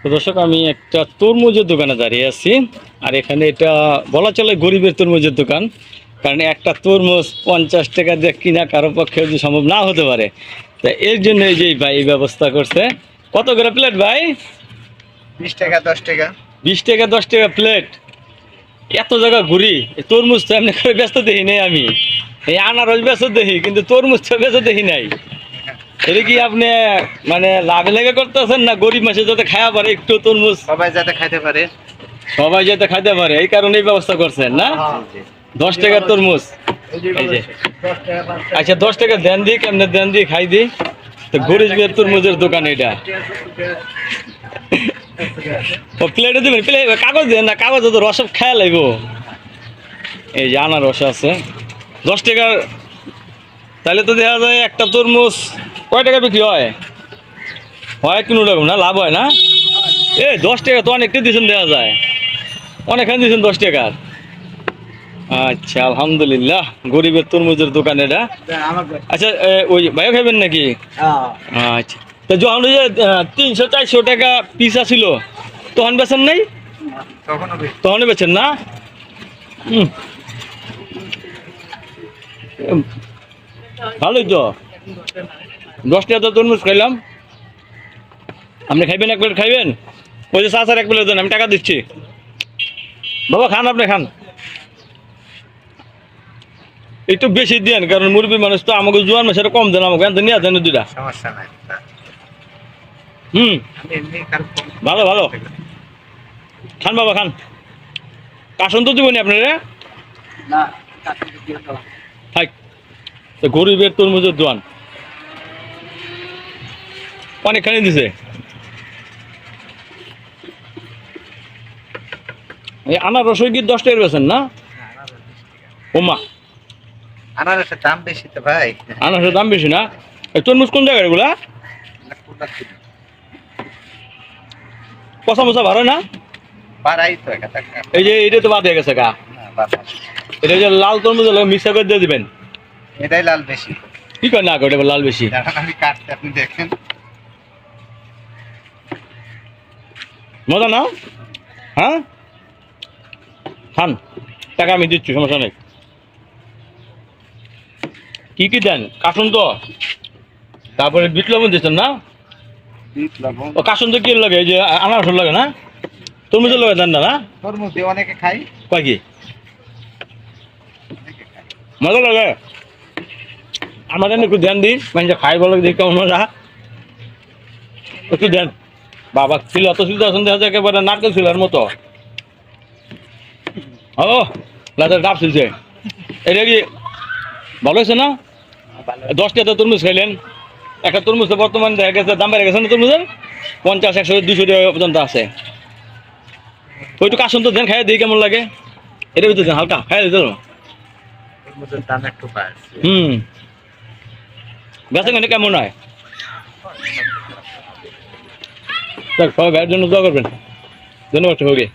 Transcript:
তো দর্শক আমি একটা তরমুজের দোকানে দাঁড়িয়ে আছি। আর এখানে এটা বলা চলে গরিবের তরমুজের দোকান। কারণ একটা তরমুজ পঞ্চাশ টাকা দিয়ে কিনা কারও পক্ষে যদি সম্ভব না হতে পারে। তা এর জন্য এই যে ভাই এই ব্যবস্থা করছে। কত করে প্লেট ভাই? বিশ টাকা দশ টাকা। বিশ টাকা দশ টাকা প্লেট এত জায়গা ঘুরি। তরমুজ তো এমনি করে ব্যস্ত দেখি নাই আমি। এই আনারস ব্যস্ত দেখি কিন্তু তরমুজ তো ব্যস্ত দেখি নাই। এটা কি আপনি মানে লাভে লেগে করতেছেন না গরিব মাসে যাতে খাওয়া পারে একটু তরমুজ? সবাই যাতে খাইতে পারে। সবাই যাতে খাইতে পারে এই কারণে এই ব্যবস্থা করছেন না? দশ টাকার তরমুজ? আচ্ছা দশ টাকা দেন দিই কেমনে দেন দিই খাই দিই তো গরিবের তরমুজের দোকান এটা। ও প্লেটে দেবেন প্লেট কাগজ দেন না কাগজ তো রসব খেয়া লাগব এই যে আনারস আছে। দশ টাকার তাহলে তো দেখা যায় একটা তরমুজ। কয় টাকা বিক্রি হয়? হয় কিনো রকম না লাভ হয় না? এ দশ টাকা তো অনেকটা দিয়েছেন দেওয়া যায়। অনেকখানে দিয়েছেন দশ টাকার আচ্ছা আলহামদুলিল্লাহ গরিবের তরমুজের দোকান এটা। আচ্ছা ওই ভাইও খাবেন নাকি? আচ্ছা তো যখন ওই যে তিনশো চারশো টাকা পিস ছিল তখন বেছেন নাই? তখনও তখন বেছেন না? ভালোই তো। দশ টাকা তো তরমুজ খাইলাম। আপনি খাইবেন এক প্লেট খাইবেন? ওই যে চাচার এক প্লেট দেন আমি টাকা দিচ্ছি। বাবা খান আপনি খান। একটু বেশি দেন কারণ মুরব্বী মানুষ তো আমাকে জোয়ান মাসের কম দেন আমাকে। এত নিয়ে দেন দুটা সমস্যা নাই। হুম। ভালো ভালো। খান বাবা খান। কাশন তো দিবনি আপনারা? না থাক। তো গরিবের তরমুজের দোয়ান অনেকখানি দিছে। এই আনারস কি দশ টাকার বেছেন না? ওমা আনারসের দাম বেশি তো ভাই। আনারসের দাম বেশি না? তরমুজ কোন জায়গায় এগুলা? পচা মশা ভালো না? টাকা। এই যে এটা তো বাদ হয়ে গেছে গা। এটা যে লাল তরমুজ মিক্সা করে দিয়ে দিবেন। এটাই লাল বেশি। কি করে না করে লাল বেশি। আপনি দেখেন। মজা না হ্যাঁ? খান টাকা আমি দিচ্ছি সমস্যা নেই। কি কি দেন? কাসুন তো। তারপরে বিট লবণ দিচ্ছেন না? ও কাসুন তো কি লাগে? এই যে আনারসের লাগে না? তরমুজের লাগে দেন না না? তরমুজ দিয়ে অনেকে খাই কয় কি? মজা লাগে। আমাদের একটু দেন দিন মানে খাই বলো দেখি কেমন মজা। একটু দেন। বাবা ছিল অত এখন দেখা যায় একেবারে নারকেল ছিল মতো। ও লাতের ডাব ছিলছে। এটা কি ভালো হয়েছে না? দশটা তো তরমুজ খাইলেন। একটা তরমুজ তো বর্তমান দেখা গেছে দাম বেড়ে গেছে না তরমুজের? পঞ্চাশ একশো দুশো টাকা পর্যন্ত আছে। ওইটু কাশন তো দেন খাই দিই কেমন লাগে? এটা দেন হালকা খাই দিতে হুম। এখানে কেমন হয়? দেখ সবাই ভাইয়ের জন্য দোয়া করবেন। ধন্যবাদ সবাইকে।